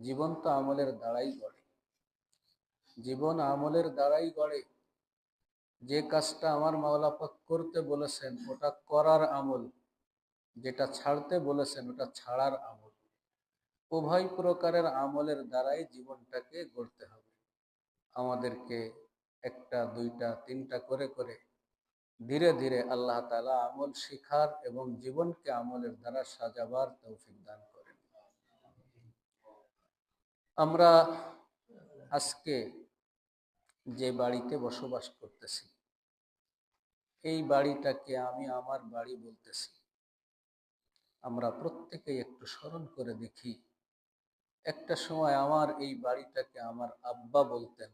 জীবন তো আমলের দ্বারাই গড়ে। জীবন আমলের দ্বারাই গড়ে। যে কাজটা আমার মাওলা পাক করতে বলেছেন, ওটা করার আমল। যেটা ছাড়তে বলেছেন, ওটা ছাড়ার আমল। উভয় প্রকারের আমলের দ্বারাই জীবনটাকে গড়তে হবে। আমাদেরকে একটা, দুইটা, তিনটা করে করে ধীরে ধীরে আল্লাহ তাআলা আমল শিখার এবং জীবনকে আমলের দ্বারা সাজাবার তৌফিক দান করেন আমরা আজকে যে বাড়িতে বসবাস করতেছি, এই বাড়িটাকে আমি আমার বাড়ি বলতেছি। আমরা প্রত্যেকেই একটু স্মরণ করে দেখি। একটা সময় আমার এই বাড়িটাকে আমার আব্বা বলতেন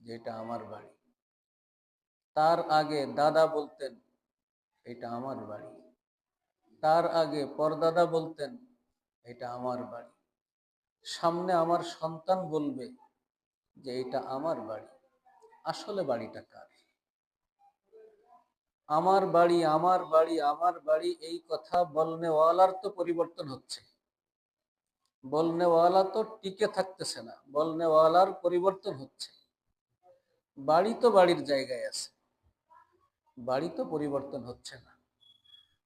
যে এটা আমার বাড়ি। তার আগে দাদা বলতেন, এটা আমার বাড়ি। তার আগে পরদাদা বলতেন, এটা আমার বাড়ি। সামনে আমার সন্তান বলবে যে এটা আমার বাড়ি। আসলে বাড়িটা কার? আমার বাড়ি আমার বাড়ি আমার বাড়ি, এই কথা বলনেওয়ালার তো পরিবর্তন হচ্ছে। বলনেওয়ালা তো টিকে থাকতেছে না, বলনেওয়ালার পরিবর্তন হচ্ছে। বাড়ি তো বাড়ির জায়গায় আছে। বাড়ি তো পরিবর্তন হচ্ছে না।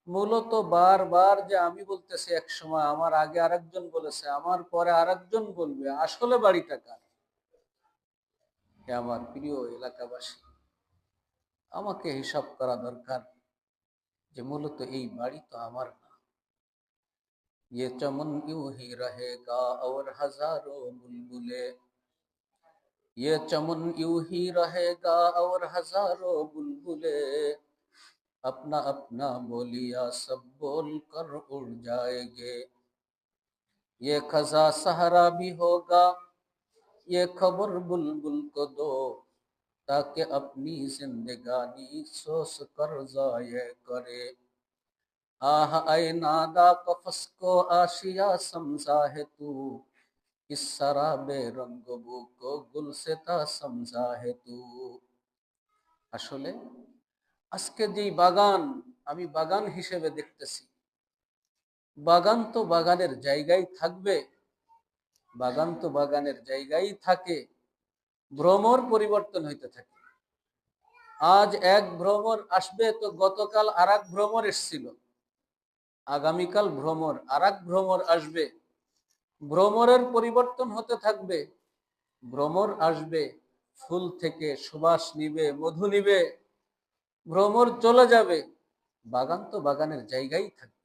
মূলত বারবার যে আমি বলতেছি এক সময় আমার আগে আরেকজন বলেছে আমার পরে আরেকজন বলবে আসলে বাড়িটা কার হে আমার প্রিয় এলাকাবাসী আমাকে হিসাব করা দরকার যে মূলত এই বাড়ি তো আমার না ये चमन यूं ही रहेगा और हजारों बुलबुले ये चमन यूं ही रहेगा और हजारों बुलबुले अपना अपना बोलिया सब बोल कर उड़ जाएंगे ये खजा सहारा भी होगा ये खबर बुलबुल को दो ताकि अपनी जिंदगानी सोच कर जाए करे आह ऐ नादा कफस को आशिया समझा है तू इस शराबे रंग बू को गुलसेता समझा है तू আসলে আজকে যেই বাগান আমি বাগান হিসেবে দেখতেছি, বাগান তো বাগানের জায়গায় থাকবে, বাগান তো বাগানের জায়গায় থাকে, ভ্রমর পরিবর্তন হইতে থাকে। আজ এক ভ্রমর আসবে তো গতকাল আর এক ভ্রমর এসছিল। আগামীকাল ভ্রমর আর এক ভ্রমর আসবে। ভ্রমরের পরিবর্তন হতে থাকবে, ভ্রমর আসবে, ফুল থেকে সুবাস নিবে, মধু নিবে। ভ্রমর চলে যাবে। বাগান তো বাগানের জায়গায় থাকবে।